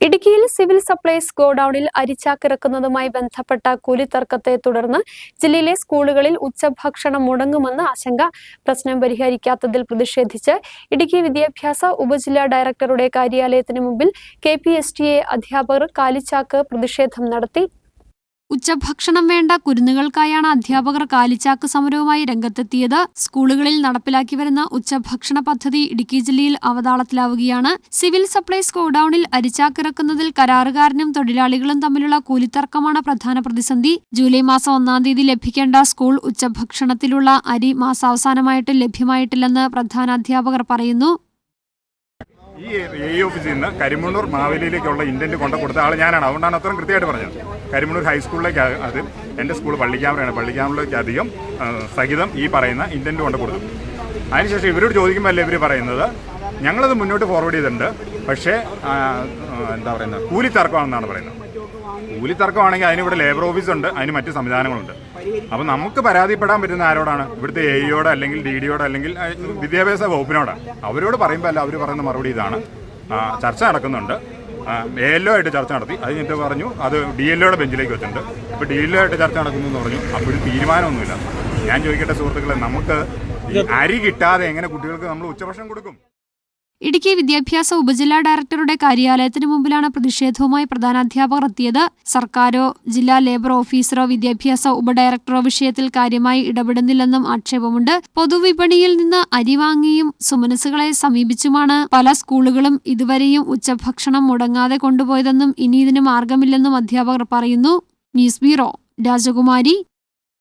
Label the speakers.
Speaker 1: ഇടുക്കിയിൽ civil supplies ഗോഡൌണിൽ അരിച്ചാക്കിറക്കുന്നതുമായി ബന്ധപ്പെട്ട കൂലിത്തർക്കത്തെ തുടർന്ന് ജില്ലയിലെ സ്കൂളുകളിൽ ഉച്ചഭക്ഷണം മുടങ്ങുമെന്ന ആശങ്ക പ്രശ്നം പരിഹരിക്കാത്തതിൽ പ്രതിഷേധിച്ച് ഇടുക്കി വിദ്യാഭ്യാസ ഉപജില്ലാ ഡയറക്ടറുടെ കാര്യാലയത്തിന് മുമ്പിൽ K P S T A അധ്യാപകർ കാലിച്ചാക്ക് പ്രതിഷേധം നടത്തി ഉച്ചഭക്ഷണം വേണ്ട കുരുന്നുകൾക്കായാണ് അധ്യാപകർ കാലിച്ചാക്ക് സമരവുമായി രംഗത്തെത്തിയത്. സ്കൂളുകളിൽ നടപ്പിലാക്കി വരുന്ന ഉച്ചഭക്ഷണ പദ്ധതി ഇടുക്കി ജില്ലയിൽ അവതാളത്തിലാവുകയാണ്. സിവിൽ സപ്ലൈസ് ഗോഡൌണിൽ അരിച്ചാക്കിറക്കുന്നതിൽ കരാറുകാരനും തൊഴിലാളികളും തമ്മിലുള്ള കൂലിത്തർക്കമാണ് പ്രധാന പ്രതിസന്ധി. ജൂലൈ മാസം ഒന്നാം തീയതി ലഭിക്കേണ്ട സ്കൂൾ ഉച്ചഭക്ഷണത്തിലുള്ള അരി മാസാവസാനമായിട്ട് ലഭ്യമായിട്ടില്ലെന്ന് പ്രധാന അധ്യാപകർ പറയുന്നു.
Speaker 2: ഈ എ ഓഫീസിൽ നിന്ന് കരിമണ്ണൂർ മാവേലിയിലേക്കുള്ള ഇന്റന്റ് കൊണ്ട കൊടുത്ത ആൾ ഞാനാണ്. അതുകൊണ്ടാണ് അത്രയും കൃത്യമായിട്ട് പറഞ്ഞത്. കരിമണ്ണൂർ ഹൈസ്കൂളിലേക്ക് അത് എന്റെ സ്കൂൾ പള്ളിക്കാമറയാണ്. പള്ളിക്കാമറിലേക്ക് അധികം സഹിതം ഈ പറയുന്ന ഇന്റന്റ് കൊണ്ട് കൊടുത്തു. അതിനുശേഷം ഇവരോട് ചോദിക്കുമ്പോൾ ഇവർ പറയുന്നത് ഞങ്ങളത് മുന്നോട്ട് ഫോർവേഡ് ചെയ്തിട്ടുണ്ട്. പക്ഷേ എന്താ പറയുന്നത്? കൂലി തർക്കമാണെന്നാണ് പറയുന്നത്. കൂലി തർക്കമാണെങ്കിൽ അതിന് ഇവിടെ ലേബർ ഓഫീസ് ഉണ്ട് അതിന് മറ്റ് സംവിധാനങ്ങളുണ്ട്. അപ്പോൾ നമുക്ക് പരാതിപ്പെടാൻ പറ്റുന്ന ആരോടാണ്? ഇവിടുത്തെ എ ഇയോട് അല്ലെങ്കിൽ ഡി ഡിയോട് അല്ലെങ്കിൽ വിദ്യാഭ്യാസ വകുപ്പിനോടാണ് അവരോട് പറയുമ്പോൾ അല്ല അവർ പറയുന്ന മറുപടി ഇതാണ്. ചർച്ച നടക്കുന്നുണ്ട്. എ എൽ ഒ ആയിട്ട് ചർച്ച നടത്തി. അത് എന്നിട്ട് പറഞ്ഞു അത് ഡി എൽ ഒയുടെ ബെഞ്ചിലേക്ക് വെച്ചിട്ടുണ്ട്. ഇപ്പോൾ ഡി എൽ ഒ ആയിട്ട് ചർച്ച നടക്കുന്നു എന്ന് പറഞ്ഞു ഒരു തീരുമാനമൊന്നുമില്ല. ഞാൻ ചോദിക്കട്ടെ സുഹൃത്തുക്കളെ നമുക്ക് അരി കിട്ടാതെ എങ്ങനെ കുട്ടികൾക്ക് നമ്മൾ ഉച്ചഭക്ഷണം കൊടുക്കും?
Speaker 1: ഇടുക്കി വിദ്യാഭ്യാസ ഉപജില്ലാ ഡയറക്ടറുടെ കാര്യാലയത്തിന് മുമ്പിലാണ് പ്രതിഷേധവുമായി പ്രധാനാധ്യാപകർ എത്തിയത്. സർക്കാരോ ജില്ലാ ലേബർ ഓഫീസറോ വിദ്യാഭ്യാസ ഉപഡയറക്ടറോ വിഷയത്തിൽ കാര്യമായി ഇടപെടുന്നില്ലെന്നും ആക്ഷേപമുണ്ട്. പൊതുവിപണിയിൽ നിന്ന് അരി വാങ്ങിയും സുമനസുകളെ സമീപിച്ചുമാണ് പല സ്കൂളുകളും ഇതുവരെയും ഉച്ചഭക്ഷണം മുടങ്ങാതെ കൊണ്ടുപോയതെന്നും ഇനി ഇതിന് മാർഗമില്ലെന്നും അധ്യാപകർ പറയുന്നു. ന്യൂസ് ബ്യൂറോ രാജകുമാരി